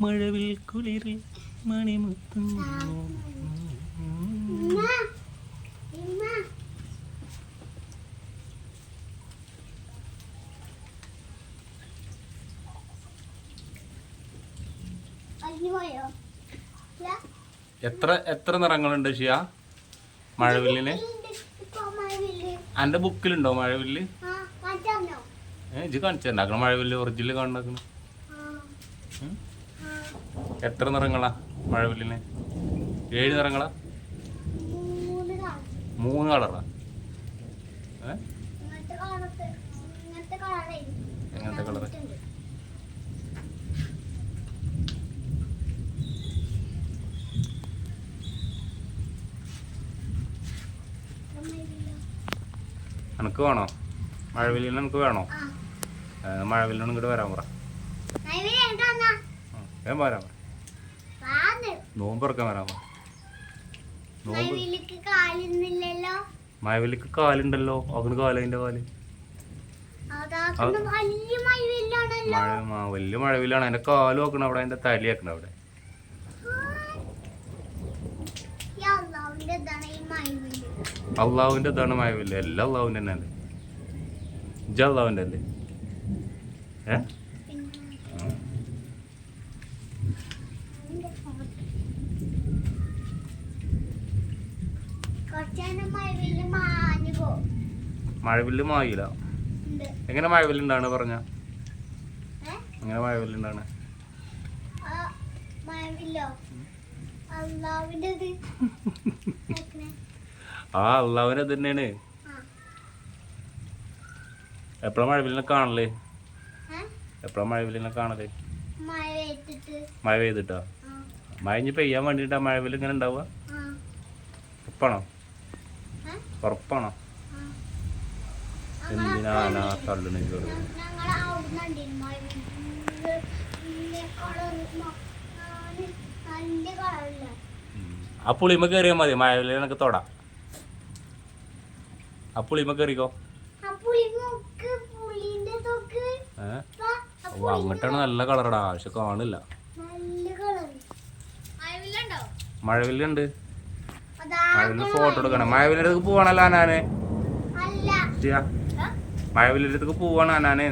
മഴവിൽ കുളിരിൽ മണിമുത്തും. എത്ര എത്ര നിറങ്ങളുണ്ട് ഷിയ? മഴവില്ലിന് അന്റെ ബുക്കിലുണ്ടോ മഴവില്ല്? ഏ ഇജ് കാണിച്ചു മഴവില്ല് ഒറിജിനൽ കാണുന്നു എത്ര നിറങ്ങളാ മഴവില്ലിന്? ഏഴ് നിറങ്ങളാ? മൂന്ന് കളറാ. ഏ? എങ്ങനത്തെ കളറ്? എനക്ക് വേണോ? മഴവില്ലിന് എനിക്ക് വേണോ? മഴവില്ലിനോട് ഇങ്ങോട്ട് വരാൻ പറ. ആ, വേഗം നോമ്പറക്കാൻ വരാമോ മഴവില്ലിക്ക് കാലുണ്ടല്ലോ. അതിന് കാല. അതിന്റെ കാൽ മഴ വലിയ അതിന്റെ കാൽ വെക്കണ അവിടെ. അതിന്റെ തലി വെക്കണ അവിടെ. അള്ളാവിന്റെ അള്ളാഹുവിന്റെ ഇതാണ് മഴവില്ല്. എല്ലാം അള്ളാഹുവിന്റെ തന്നെ അല്ലേ ഇജ അള്ളാഹുവിന്റെ അല്ലേ? ഏ? മഴവില്ല് മായില്ല എങ്ങനെ മഴവില്ലുണ്ടാണ് പറഞ്ഞ? എങ്ങനെ മഴവില്ലുണ്ടാണ്? ആ അള്ളാവിനെ തന്നെയാണ്. എപ്പോഴാ മഴവില്ലിനെ കാണൽ? എപ്പോഴാ മഴവില്ലിനെ കാണൽ? മഴ പെയ്തിട്ട്. മഴ പെയ്തിട്ടാ ആ മഴ ഇനി പെയ്യാൻ വേണ്ടിയിട്ടാ മഴവിൽ ഇങ്ങനെ ഉണ്ടാവുക? ഉറപ്പാണോ? ഉറപ്പാണോ. എന്തിനാണ് ആ തള്ളിനെ ആ പുളിമ കയറിയാൽ മതി. മഴവില്ല് എനിക്ക് തൊടാം. ആ പുളിമ കയറിക്കോ അങ്ങോട്ടാണ് നല്ല കളറടാ. പക്ഷെ കാണില്ല. മഴവില്ലുണ്ട്. മഴവിൽ ഫോട്ടോ എടുക്കണം. അടുത്ത് പോവാണല്ലോ അനാനെ. മഴവിലടുത്തേക്ക് പോവാണ് അനാനെ.